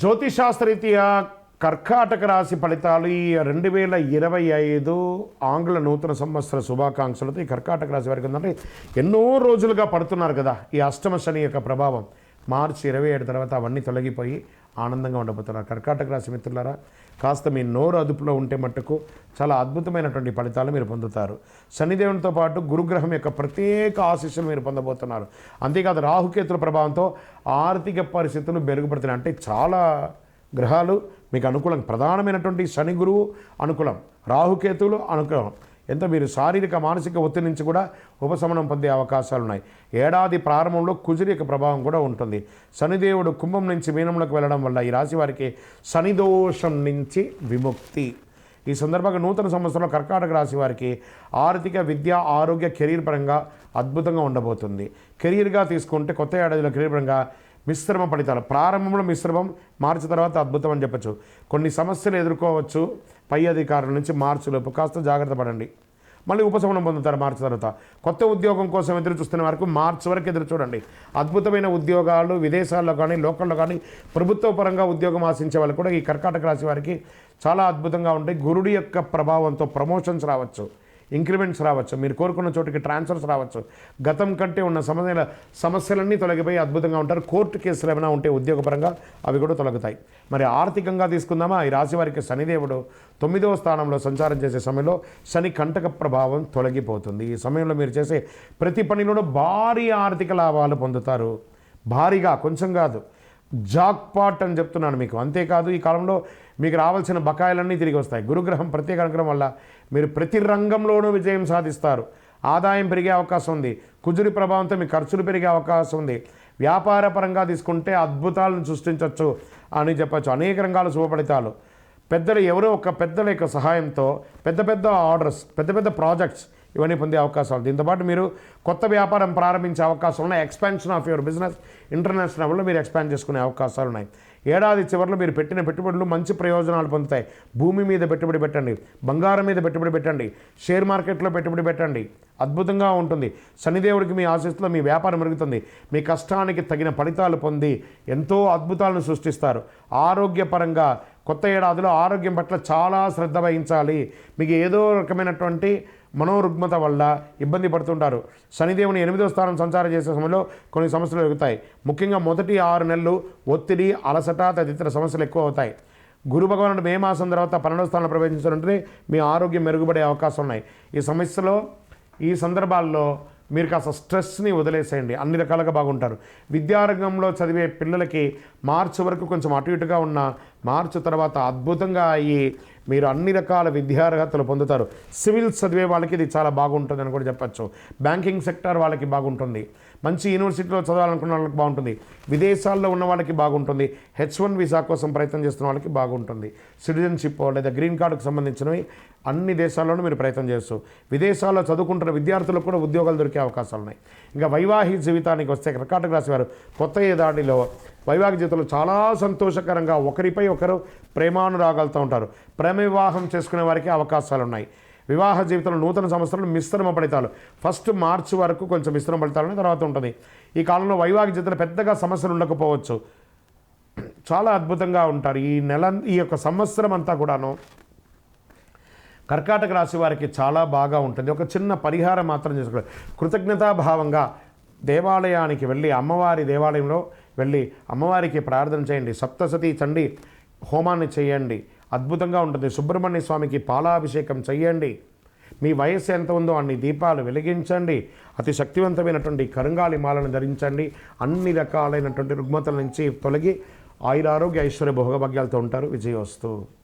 జ్యోతిశాస్త్రరీత్యా కర్కాటక రాశి ఫలితాలు ఈ రెండు వేల ఇరవై ఐదు ఆంగ్ల నూతన సంవత్సర శుభాకాంక్షలతో ఈ కర్కాటక రాశి వారికి ఉందంటే ఎన్నో రోజులుగా పడుతున్నారు కదా ఈ అష్టమ శని యొక్క ప్రభావం. మార్చి ఇరవై ఏడు తర్వాత అవన్నీ తొలగిపోయి ఆనందంగా ఉండబోతున్నారు. కర్కాటక రాశి మిత్రులారా కాస్త మీ నోరు అదుపులో ఉంటే మట్టుకు చాలా అద్భుతమైనటువంటి ఫలితాలు మీరు పొందుతారు. శనిదేవునితో పాటు గురుగ్రహం యొక్క ప్రత్యేక ఆశీస్సులు మీరు పొందబోతున్నారు. అంతేకాదు రాహుకేతుల ప్రభావంతో ఆర్థిక పరిస్థితులు మెరుగుపడుతున్నాయి. అంటే చాలా గ్రహాలు మీకు అనుకూలం ప్రధానమైనటువంటి శని గురువు అనుకూలం రాహుకేతువులు అనుకూలం. ఎంత మీరు శారీరక మానసిక ఒత్తిడి నుంచి కూడా ఉపశమనం పొందే అవకాశాలు ఉన్నాయి. ఏడాది ప్రారంభంలో కుజురి యొక్క ప్రభావం కూడా ఉంటుంది. శనిదేవుడు కుంభం నుంచి మీనంలోకి వెళ్ళడం వల్ల ఈ రాశి వారికి శనిదోషం నుంచి విముక్తి. ఈ సందర్భంగా నూతన సంవత్సరంలో కర్కాటక రాశి వారికి ఆర్థిక విద్య ఆరోగ్య కెరీర్ పరంగా అద్భుతంగా ఉండబోతుంది. కెరీర్గా తీసుకుంటే కొత్త ఏడాదిలో కెరీర్ పరంగా మిశ్రమ ఫలితాలు. ప్రారంభంలో మిశ్రమం మార్చి తర్వాత అద్భుతం అని చెప్పచ్చు. కొన్ని సమస్యలు ఎదుర్కోవచ్చు. పై అధికారుల నుంచి మార్చిలోపు కాస్త జాగ్రత్త పడండి. మళ్ళీ ఉపశమనం పొందుతారు మార్చి తర్వాత. కొత్త ఉద్యోగం కోసం ఎదురు చూస్తున్న వరకు మార్చి వరకు ఎదురు చూడండి. అద్భుతమైన ఉద్యోగాలు విదేశాల్లో కానీ లోకల్లో కానీ ప్రభుత్వ పరంగా ఉద్యోగం ఆశించే వాళ్ళు కూడా ఈ కర్కాటక రాశి వారికి చాలా అద్భుతంగా ఉంటాయి. గురుడి యొక్క ప్రభావంతో ప్రమోషన్స్ రావచ్చు. ఇంక్రిమెంట్స్ రావచ్చు. మీరు కోరుకున్న చోటికి ట్రాన్స్ఫర్స్ రావచ్చు. గతం కంటే ఉన్న సమస్యల సమస్యలన్నీ తొలగిపోయి అద్భుతంగా ఉంటారు. కోర్టు కేసులు ఏమైనా ఉంటే ఉద్యోగపరంగా అవి కూడా తొలగుతాయి. మరి ఆర్థికంగా తీసుకుందామా? ఈ రాశి వారికి శనిదేవుడు తొమ్మిదవ స్థానంలో సంచారం చేసే సమయంలో శని కంటక ప్రభావం తొలగిపోతుంది. ఈ సమయంలో మీరు చేసే ప్రతి పనిలోనూ భారీ ఆర్థిక లాభాలు పొందుతారు. భారీగా కొంచెం కాదు. జాక్పాట్ అని చెప్తున్నాను మీకు. అంతేకాదు ఈ కాలంలో మీకు రావాల్సిన బకాయిలన్నీ తిరిగి వస్తాయి. గురుగ్రహం ప్రత్యేక అనుగ్రహం వల్ల మీరు ప్రతి రంగంలోనూ విజయం సాధిస్తారు. ఆదాయం పెరిగే అవకాశం ఉంది. కుజురి ప్రభావంతో మీ ఖర్చులు పెరిగే అవకాశం ఉంది. వ్యాపార పరంగా తీసుకుంటే అద్భుతాలను సృష్టించవచ్చు అని చెప్పచ్చు. అనేక రంగాల శుభఫలితాలు పెద్దలు ఎవరో ఒక పెద్దల యొక్క సహాయంతో పెద్ద పెద్ద ఆర్డర్స్ పెద్ద పెద్ద ప్రాజెక్ట్స్ ఇవన్నీ పొందే అవకాశాలు దీంతోపాటు మీరు కొత్త వ్యాపారం ప్రారంభించే అవకాశం ఉన్నాయి. Expansion of your business international మీరు ఎక్స్పాండ్ చేసుకునే అవకాశాలు ఉన్నాయి. ఏడాది చివరిలో మీరు పెట్టిన పెట్టుబడులు మంచి ప్రయోజనాలు పొందుతాయి. భూమి మీద పెట్టుబడి పెట్టండి. బంగారం మీద పెట్టుబడి పెట్టండి. షేర్ మార్కెట్లో పెట్టుబడి పెట్టండి. అద్భుతంగా ఉంటుంది. శనిదేవుడికి మీ ఆశీస్సులో మీ వ్యాపారం మెరుగుతుంది మీ కష్టానికి తగిన ఫలితాలు పొంది ఎంతో అద్భుతాలను సృష్టిస్తారు. ఆరోగ్యపరంగా కొత్త ఏడాదిలో ఆరోగ్యం పట్ల చాలా శ్రద్ధ వహించాలి. మీకు ఏదో రకమైనటువంటి మనోరుగ్మత వల్ల ఇబ్బంది పడుతుంటారు. శనిదేవుని ఎనిమిదో స్థానం సంచారం చేసే సమయంలో కొన్ని సమస్యలు ఎదుగుతాయి. ముఖ్యంగా మొదటి ఆరు నెలలు ఒత్తిడి అలసట తదితర సమస్యలు ఎక్కువ అవుతాయి గురు భగవానుడు మే మాసం తర్వాత పన్నెండో స్థానంలో ప్రవేశించాలంటే మీ ఆరోగ్యం మెరుగుపడే అవకాశం ఉన్నాయి. ఈ సమస్యలో ఈ సందర్భాల్లో మీరు కాస్త స్ట్రెస్ని వదిలేసేయండి. అన్ని రకాలుగా బాగుంటారు. విద్యారంగంలో చదివే పిల్లలకి మార్చి వరకు కొంచెం అటు ఇటుగా ఉన్న మార్చి తర్వాత అద్భుతంగా అయ్యి మీరు అన్ని రకాల విద్యార్హతలు పొందుతారు. సివిల్ చదివే వాళ్ళకి ఇది చాలా బాగుంటుంది అని కూడా చెప్పచ్చు. బ్యాంకింగ్ సెక్టర్ వాళ్ళకి బాగుంటుంది. మంచి యూనివర్సిటీలో చదవాలనుకున్న వాళ్ళకి బాగుంటుంది. విదేశాల్లో ఉన్న వాళ్ళకి బాగుంటుంది. హెచ్ వన్ వీసా కోసం ప్రయత్నం చేస్తున్న వాళ్ళకి బాగుంటుంది. సిటిజన్షిప్ లేదా గ్రీన్ కార్డుకు సంబంధించినవి అన్ని దేశాల్లోనూ మీరు ప్రయత్నం చేస్తూ విదేశాల్లో చదువుకుంటున్న విద్యార్థులకు కూడా ఉద్యోగాలు దొరికే అవకాశాలు ఉన్నాయి ఇంకా వైవాహిక జీవితానికి వస్తే కర్కాటక రాశి వారు కొత్త ఏదాడిలో వైవాహిక జీవితంలో చాలా సంతోషకరంగా ఒకరిపై ఒకరు ప్రేమానురాగాలతో ఉంటారు. ప్రేమ వివాహం చేసుకునే వారికి అవకాశాలు ఉన్నాయి వివాహ జీవితంలో నూతన సంవత్సరంలో మిశ్రమ ఫలితాలు. ఫస్ట్ మార్చి వరకు కొంచెం మిశ్రమ ఫలితాలు తర్వాత ఉంటుంది. ఈ కాలంలో వైవాహిక జీవితంలో పెద్దగా సమస్యలు ఉండకపోవచ్చు. చాలా అద్భుతంగా ఉంటారు. ఈ నెల ఈ యొక్క సంవత్సరం అంతా కూడాను కర్కాటక రాశి వారికి చాలా బాగా ఉంటుంది. ఒక చిన్న పరిహారం మాత్రం చేసుకోవాలి కృతజ్ఞతాభావంగా దేవాలయానికి వెళ్ళి అమ్మవారి దేవాలయంలో వెళ్ళి అమ్మవారికి ప్రార్థన చేయండి. సప్తసతి చండి హోమాన్ని చేయండి. అద్భుతంగా ఉంటుంది. సుబ్రహ్మణ్య స్వామికి పాలాభిషేకం చేయండి మీ వయస్సు ఎంత ఉందో అన్ని దీపాలు వెలిగించండి. అతి శక్తివంతమైనటువంటి కరుంగాలి మాలను ధరించండి. అన్ని రకాలైనటువంటి రుగ్మతల నుంచి తొలగి ఆయురారోగ్య ఐశ్వర్య భోగభాగ్యాలతో ఉంటారు. విజయోస్తు.